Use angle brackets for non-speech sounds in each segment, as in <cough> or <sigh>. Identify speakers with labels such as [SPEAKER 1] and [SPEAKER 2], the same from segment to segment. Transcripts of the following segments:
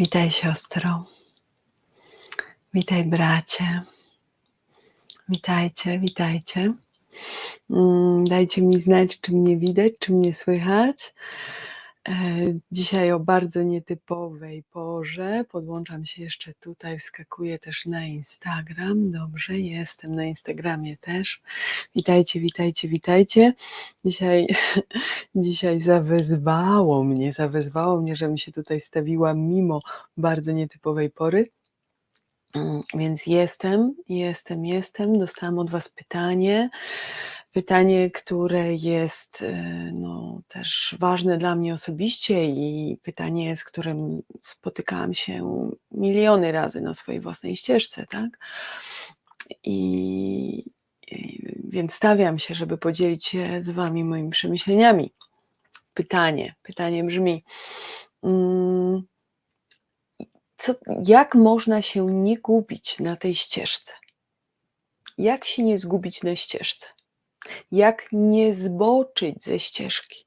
[SPEAKER 1] Witaj siostro. Witaj bracie. Witajcie, witajcie. Mm, dajcie mi znać, czy mnie widać, czy mnie słychać. E, dzisiaj o bardzo nietypowej porze. Podłączam się jeszcze tutaj, wskakuję też na Instagram. Dobrze, jestem na Instagramie też. Witajcie, witajcie, witajcie. Dzisiaj, <laughs> dzisiaj zawezwało mnie, zawezwało mnie, żebym się tutaj stawiła mimo bardzo nietypowej pory. Mm, Więc jestem, jestem, jestem. Dostałam od Was pytanie. Pytanie, które jest e, no, też ważne dla mnie osobiście i pytanie, z którym spotykałam się miliony razy na swojej własnej ścieżce, tak? I, i więc stawiam się, żeby podzielić się z Wami moimi przemyśleniami. Pytanie, pytanie brzmi. mm, co, jak można się nie gubić na tej ścieżce? Jak się nie zgubić na ścieżce? Jak nie zboczyć ze ścieżki?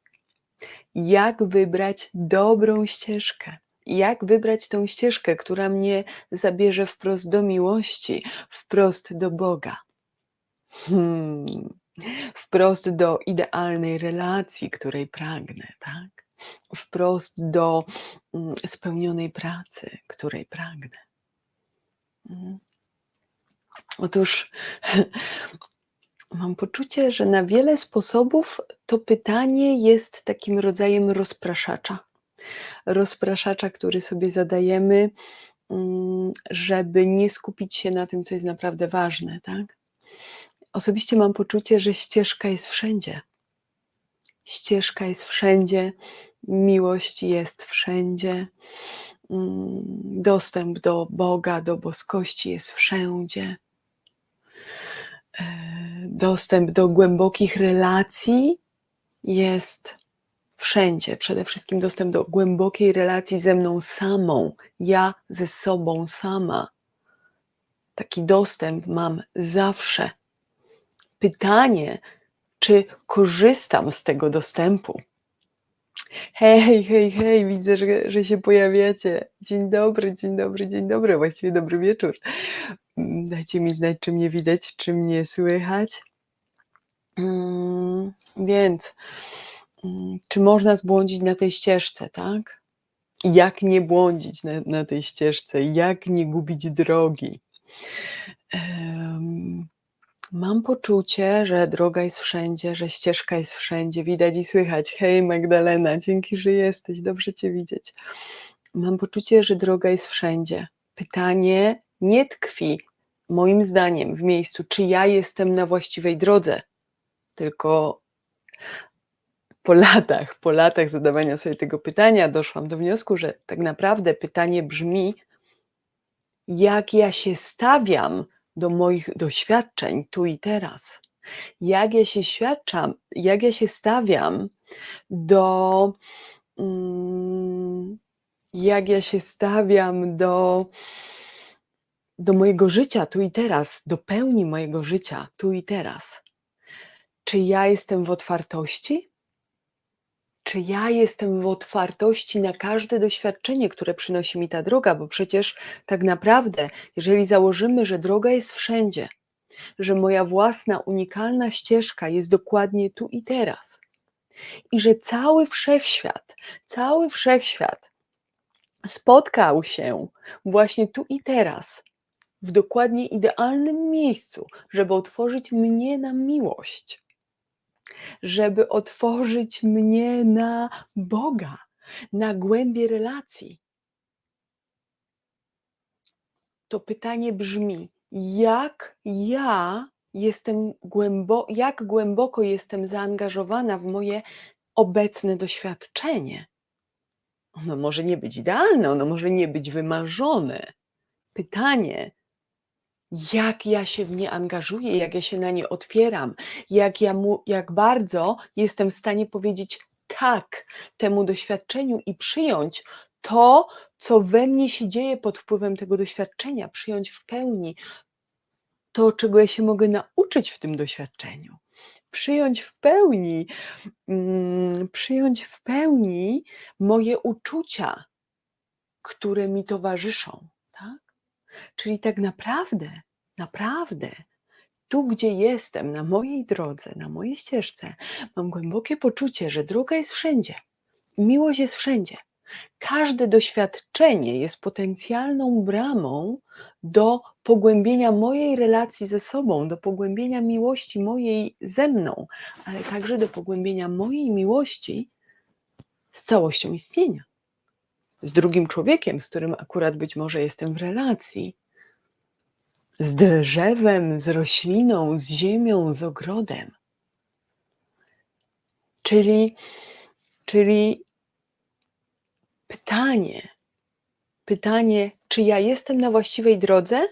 [SPEAKER 1] Jak wybrać dobrą ścieżkę? Jak wybrać tą ścieżkę, która mnie zabierze wprost do miłości, wprost do Boga? Hmm. Wprost do idealnej relacji, której pragnę, tak? Wprost do mm, spełnionej pracy, której pragnę. Mhm. Otóż mam poczucie, że na wiele sposobów to pytanie jest takim rodzajem rozpraszacza. Rozpraszacza, który sobie zadajemy, mm, żeby nie skupić się na tym, co jest naprawdę ważne, tak? Osobiście mam poczucie, że ścieżka jest wszędzie. Ścieżka jest wszędzie, miłość jest wszędzie, mm, dostęp do Boga, do boskości jest wszędzie. Dostęp do głębokich relacji jest wszędzie. Przede wszystkim dostęp do głębokiej relacji ze mną samą, ja ze sobą sama. Taki dostęp mam zawsze. Pytanie, czy korzystam z tego dostępu? Hej, hej, hej, widzę, że, że się pojawiacie. Dzień dobry, dzień dobry, dzień dobry, właściwie dobry wieczór. Mm, Dajcie mi znać, czy mnie widać, czy mnie słychać. Mm, Więc, mm, czy można zbłądzić na tej ścieżce, tak? Jak nie błądzić na, na tej ścieżce? Jak nie gubić drogi? Mam poczucie, że droga jest wszędzie, że ścieżka jest wszędzie, widać i słychać. Hej Magdalena, dzięki, że jesteś, dobrze Cię widzieć. Mam poczucie, że droga jest wszędzie. Pytanie nie tkwi, moim zdaniem, w miejscu, czy ja jestem na właściwej drodze, tylko po latach, po latach zadawania sobie tego pytania doszłam do wniosku, że tak naprawdę pytanie brzmi, jak ja się stawiam do moich doświadczeń tu i teraz. Jak ja się świadczam, jak ja się stawiam do. mm, Jak ja się stawiam do, do mojego życia tu i teraz, do pełni mojego życia tu i teraz. Czy ja jestem w otwartości? Czy ja jestem w otwartości na każde doświadczenie, które przynosi mi ta droga? Bo przecież tak naprawdę, jeżeli założymy, że droga jest wszędzie, że moja własna unikalna ścieżka jest dokładnie tu i teraz, i że cały wszechświat, cały wszechświat spotkał się właśnie tu i teraz, w dokładnie idealnym miejscu, żeby otworzyć mnie na miłość, żeby otworzyć mnie na Boga, na głębie relacji. To pytanie brzmi: jak ja jestem głębo, jak głęboko jestem zaangażowana w moje obecne doświadczenie? Ono może nie być idealne, ono może nie być wymarzone. Pytanie, jak ja się w nie angażuję, jak ja się na nie otwieram, jak, ja mu, jak bardzo jestem w stanie powiedzieć tak temu doświadczeniu i przyjąć to, co we mnie się dzieje pod wpływem tego doświadczenia, przyjąć w pełni to, czego ja się mogę nauczyć w tym doświadczeniu. Przyjąć w pełni, mm, przyjąć w pełni moje uczucia, które mi towarzyszą. Czyli tak naprawdę, naprawdę, tu gdzie jestem, na mojej drodze, na mojej ścieżce, mam głębokie poczucie, że droga jest wszędzie. Miłość jest wszędzie. Każde doświadczenie jest potencjalną bramą do pogłębienia mojej relacji ze sobą, do pogłębienia miłości mojej ze mną, ale także do pogłębienia mojej miłości z całością istnienia. Z drugim człowiekiem, z którym akurat być może jestem w relacji, z drzewem, z rośliną, z ziemią, z ogrodem. Czyli, czyli pytanie, pytanie, czy ja jestem na właściwej drodze?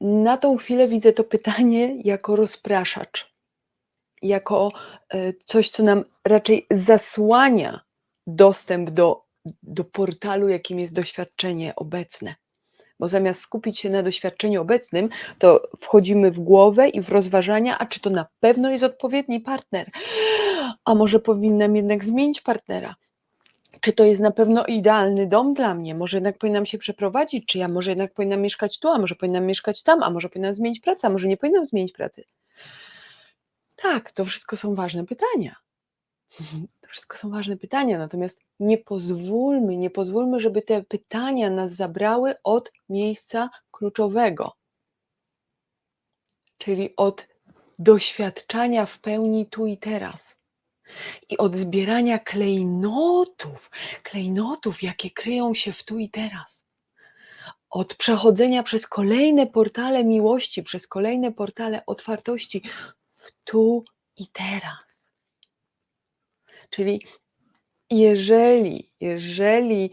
[SPEAKER 1] Na tą chwilę widzę to pytanie jako rozpraszacz, jako e, coś, co nam raczej zasłania dostęp do, do portalu, jakim jest doświadczenie obecne. Bo zamiast skupić się na doświadczeniu obecnym, to wchodzimy w głowę i w rozważania, a czy to na pewno jest odpowiedni partner, a może powinnam jednak zmienić partnera. Czy to jest na pewno idealny dom dla mnie? Może jednak powinnam się przeprowadzić? Czy ja może jednak powinnam mieszkać tu, a może powinnam mieszkać tam, a może powinnam zmienić pracę, a może nie powinnam zmienić pracy? Tak, to wszystko są ważne pytania. <laughs> To wszystko są ważne pytania, natomiast nie pozwólmy, nie pozwólmy, żeby te pytania nas zabrały od miejsca kluczowego, czyli od doświadczania w pełni tu i teraz. I od zbierania klejnotów, klejnotów, jakie kryją się w tu i teraz. Od przechodzenia przez kolejne portale miłości, przez kolejne portale otwartości w tu i teraz. Czyli jeżeli, jeżeli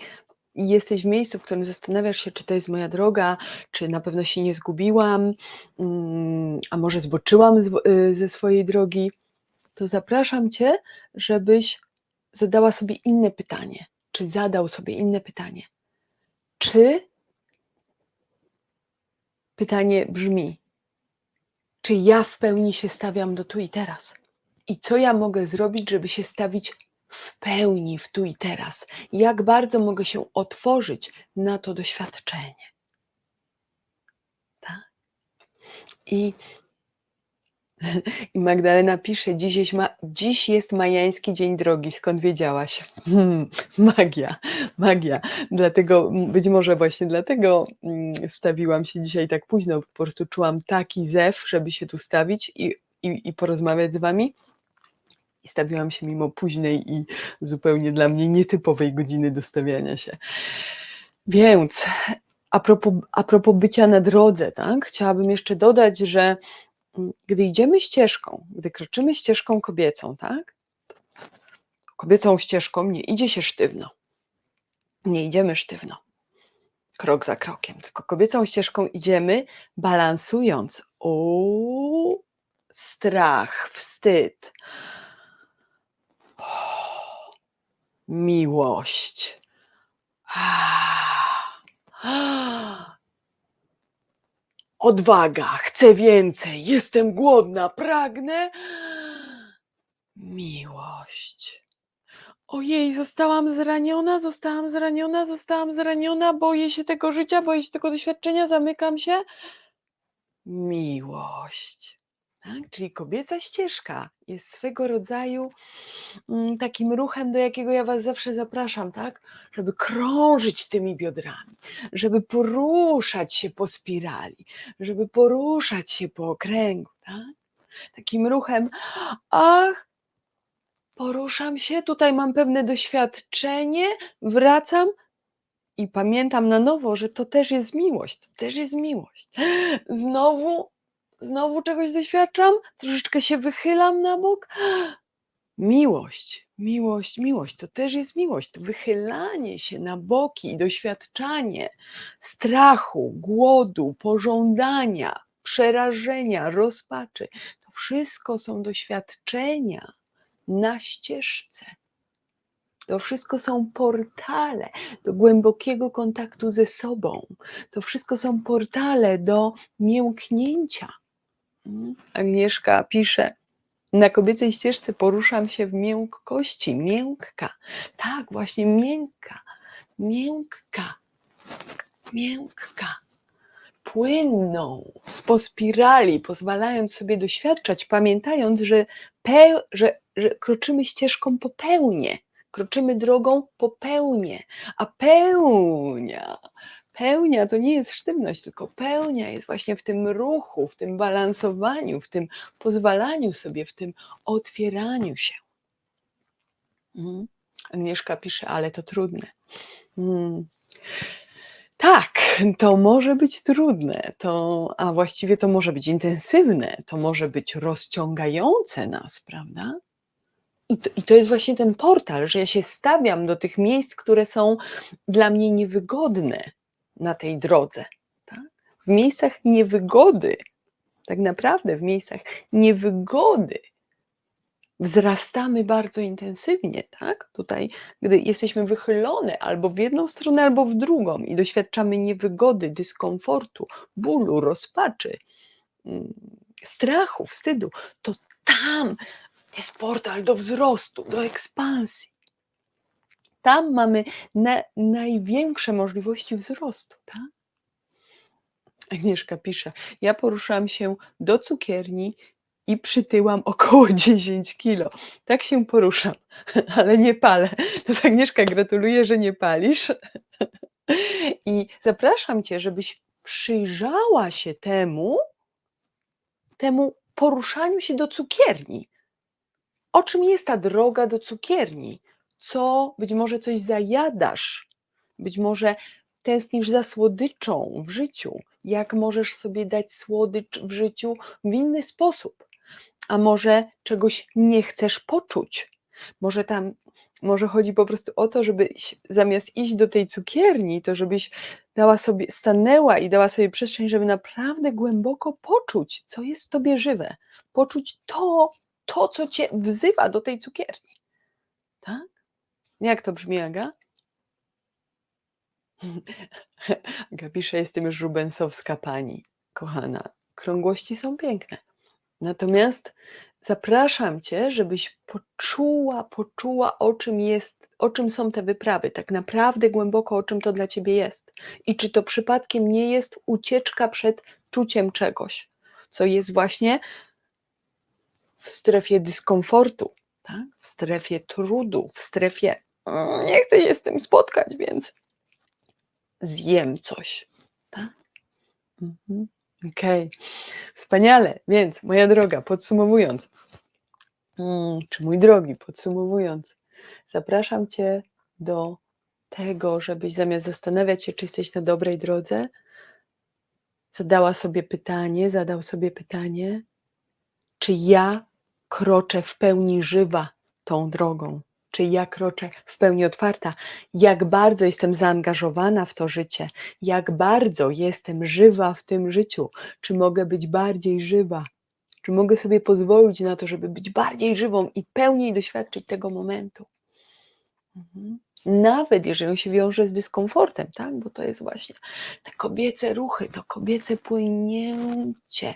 [SPEAKER 1] jesteś w miejscu, w którym zastanawiasz się, czy to jest moja droga, czy na pewno się nie zgubiłam, mm, a może zboczyłam y, ze swojej drogi, to zapraszam Cię, żebyś zadała sobie inne pytanie, czy zadał sobie inne pytanie. Czy pytanie brzmi, czy ja w pełni się stawiam do tu i teraz? I co ja mogę zrobić, żeby się stawić w pełni w tu i teraz? Jak bardzo mogę się otworzyć na to doświadczenie? Tak? I <laughs> i Magdalena pisze, dziś jest, ma, dziś jest majański dzień drogi, skąd wiedziałaś? Hmm, <laughs> magia, magia. Dlatego, być może właśnie dlatego mm, stawiłam się dzisiaj tak późno, po prostu czułam taki zew, żeby się tu stawić i, i, i porozmawiać z wami. I stawiłam się mimo późnej i zupełnie dla mnie nietypowej godziny dostawiania się. Więc a propos, a propos bycia na drodze, tak? Chciałabym jeszcze dodać, że gdy idziemy ścieżką, gdy kroczymy ścieżką kobiecą, tak? Kobiecą ścieżką nie idzie się sztywno. Nie idziemy sztywno. Krok za krokiem, tylko kobiecą ścieżką idziemy balansując. O, strach, wstyd. O, miłość. Ah, Odwaga, chcę więcej, jestem głodna, pragnę. Miłość. Ojej, zostałam zraniona, zostałam zraniona, zostałam zraniona, boję się tego życia, boję się tego doświadczenia, zamykam się. Miłość. Tak? Czyli kobieca ścieżka jest swego rodzaju mm, takim ruchem, do jakiego ja Was zawsze zapraszam, tak? Żeby krążyć tymi biodrami, żeby poruszać się po spirali, żeby poruszać się po okręgu, tak? Takim ruchem, ach, poruszam się, tutaj mam pewne doświadczenie, wracam i pamiętam na nowo, że to też jest miłość, to też jest miłość. Znowu znowu czegoś doświadczam, troszeczkę się wychylam na bok. <gasps> Miłość, miłość, miłość to też jest miłość. To wychylanie się na boki, doświadczanie strachu, głodu, pożądania, przerażenia, rozpaczy. To wszystko są doświadczenia na ścieżce. To wszystko są portale do głębokiego kontaktu ze sobą. To wszystko są portale do mięknięcia. Agnieszka pisze, Na kobiecej ścieżce poruszam się w miękkości, miękka. Tak, właśnie miękka, miękka, miękka. Płynną, po spirali, pozwalając sobie doświadczać, pamiętając, że, pe, że, że kroczymy ścieżką po pełnię, kroczymy drogą po pełnię, a pełnia pełnia to nie jest sztywność, tylko pełnia jest właśnie w tym ruchu, w tym balansowaniu, w tym pozwalaniu sobie, w tym otwieraniu się. Mhm. Agnieszka pisze, ale to trudne. Hmm. Tak, to może być trudne, to, a właściwie to może być intensywne, to może być rozciągające nas, prawda? I to, I to jest właśnie ten portal, że ja się stawiam do tych miejsc, które są dla mnie niewygodne, na tej drodze. Tak? W miejscach niewygody, tak naprawdę w miejscach niewygody wzrastamy bardzo intensywnie, tak? Tutaj, gdy jesteśmy wychylone albo w jedną stronę, albo w drugą i doświadczamy niewygody, dyskomfortu, bólu, rozpaczy, mm, strachu, wstydu, to tam jest portal do wzrostu, do ekspansji. Tam mamy na, największe możliwości wzrostu. Tak? Agnieszka pisze, ja poruszałam się do cukierni i przytyłam około <laughs> 10 kilo. Tak się poruszam, <laughs> ale nie palę. <laughs> To Agnieszka, gratuluję, że nie palisz. I zapraszam Cię, żebyś przyjrzała się temu, temu poruszaniu się do cukierni. O czym jest ta droga do cukierni? Co być może coś zajadasz, być może tęsknisz za słodyczą w życiu, jak możesz sobie dać słodycz w życiu w inny sposób, a może czegoś nie chcesz poczuć, może tam może chodzi po prostu o to, żebyś zamiast iść do tej cukierni, to żebyś dała sobie, stanęła i dała sobie przestrzeń, żeby naprawdę głęboko poczuć, co jest w tobie żywe, poczuć to, to co cię wzywa do tej cukierni. Tak? Jak to brzmi, Aga? <laughs> Aga pisze, jestem już rubensowska pani, kochana. Krągłości są piękne. Natomiast zapraszam Cię, żebyś poczuła, poczuła, o czym jest, o czym są te wyprawy, tak naprawdę głęboko, o czym to dla Ciebie jest. I czy to przypadkiem nie jest ucieczka przed czuciem czegoś, co jest właśnie w strefie dyskomfortu, tak? w strefie trudu, w strefie nie chcę się z tym spotkać, więc zjem coś. Tak? Mhm. Okej, okay. wspaniale. Więc, moja droga, podsumowując, hmm, czy mój drogi, podsumowując, zapraszam Cię do tego, żebyś zamiast zastanawiać się, czy jesteś na dobrej drodze, zadała sobie pytanie, zadał sobie pytanie, czy ja kroczę w pełni żywa tą drogą czy ja kroczę w pełni otwarta, jak bardzo jestem zaangażowana w to życie, jak bardzo jestem żywa w tym życiu, czy mogę być bardziej żywa, czy mogę sobie pozwolić na to, żeby być bardziej żywą i pełniej doświadczyć tego momentu. Mhm. Nawet jeżeli on się wiąże z dyskomfortem, tak? bo to jest właśnie te kobiece ruchy, to kobiece płynięcie,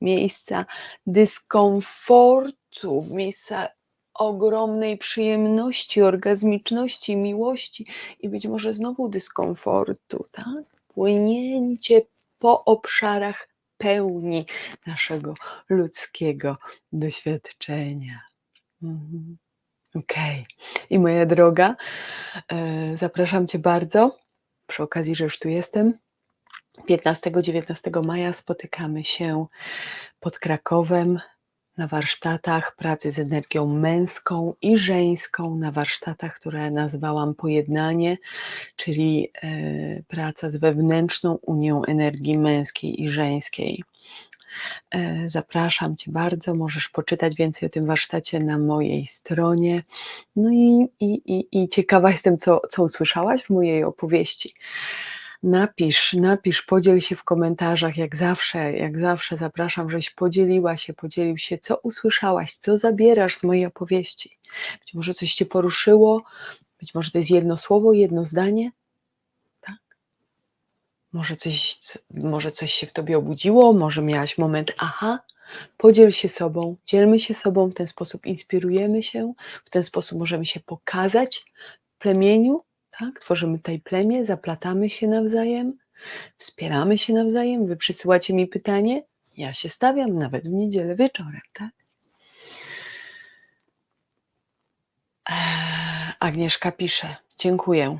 [SPEAKER 1] miejsca dyskomfortu, miejsca ogromnej przyjemności, orgazmiczności, miłości i być może znowu dyskomfortu, tak? Płynięcie po obszarach pełni naszego ludzkiego doświadczenia. Mhm. Okej. Okay. I moja droga, e, zapraszam Cię bardzo. Przy okazji, że już tu jestem. 15-19 maja spotykamy się pod Krakowem na warsztatach pracy z energią męską i żeńską, na warsztatach, które nazwałam pojednanie, czyli e, praca z wewnętrzną unią energii męskiej i żeńskiej. E, zapraszam Cię bardzo, możesz poczytać więcej o tym warsztacie na mojej stronie. No i, i, i, i ciekawa jestem, co, co usłyszałaś w mojej opowieści. Napisz, napisz, podziel się w komentarzach, jak zawsze, jak zawsze zapraszam, żebyś podzieliła się, podzielił się, co usłyszałaś, co zabierasz z mojej opowieści. Być może coś Cię poruszyło, być może to jest jedno słowo, jedno zdanie, tak? Może coś, może coś się w tobie obudziło, może miałaś moment, aha, podziel się sobą, dzielmy się sobą, w ten sposób inspirujemy się, w ten sposób możemy się pokazać plemieniu, tak? Tworzymy tutaj plemię, zaplatamy się nawzajem, wspieramy się nawzajem. Wy przysyłacie mi pytanie, ja się stawiam nawet w niedzielę wieczorem, tak? Eee, Agnieszka pisze, dziękuję.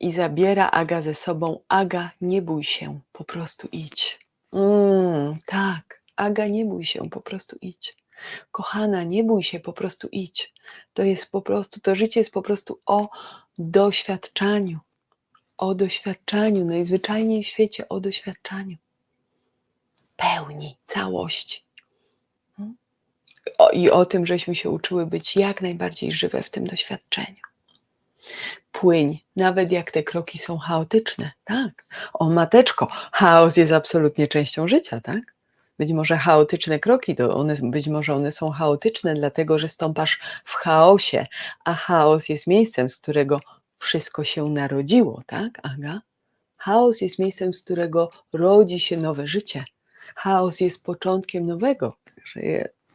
[SPEAKER 1] I zabiera Aga ze sobą. Aga, nie bój się, po prostu idź. Mm, tak, Aga, nie bój się, po prostu idź. Kochana, nie bój się, po prostu idź. To jest po prostu, to życie jest po prostu o doświadczaniu. O doświadczaniu, najzwyczajniej w świecie o doświadczaniu. Pełni, całości. Mm. O, I o tym, żeśmy się uczyły być jak najbardziej żywe w tym doświadczeniu. Płyń, nawet jak te kroki są chaotyczne, tak? O mateczko, chaos jest absolutnie częścią życia, tak? Być może chaotyczne kroki, to one, być może one są chaotyczne, dlatego że stąpasz w chaosie, a chaos jest miejscem, z którego wszystko się narodziło, tak, Aga? Chaos jest miejscem, z którego rodzi się nowe życie. Chaos jest początkiem nowego.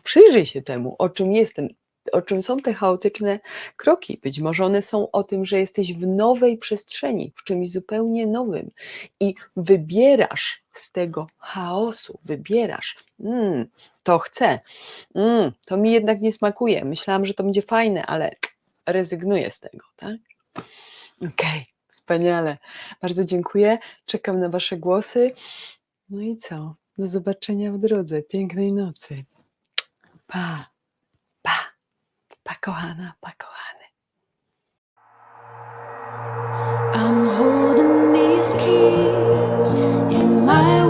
[SPEAKER 1] Przyjrzyj się temu, o czym jestem, o czym są te chaotyczne kroki. Być może one są o tym, że jesteś w nowej przestrzeni, w czymś zupełnie nowym i wybierasz z tego chaosu, wybierasz, mm, to chcę, mm, to mi jednak nie smakuje. Myślałam, że to będzie fajne, ale rezygnuję z tego, tak? Okej, okay, wspaniale. Bardzo dziękuję. Czekam na Wasze głosy. No i co? Do zobaczenia w drodze. Pięknej nocy. Pa, pa, pa kochana, pa kochany.
[SPEAKER 2] I'm holding these keys my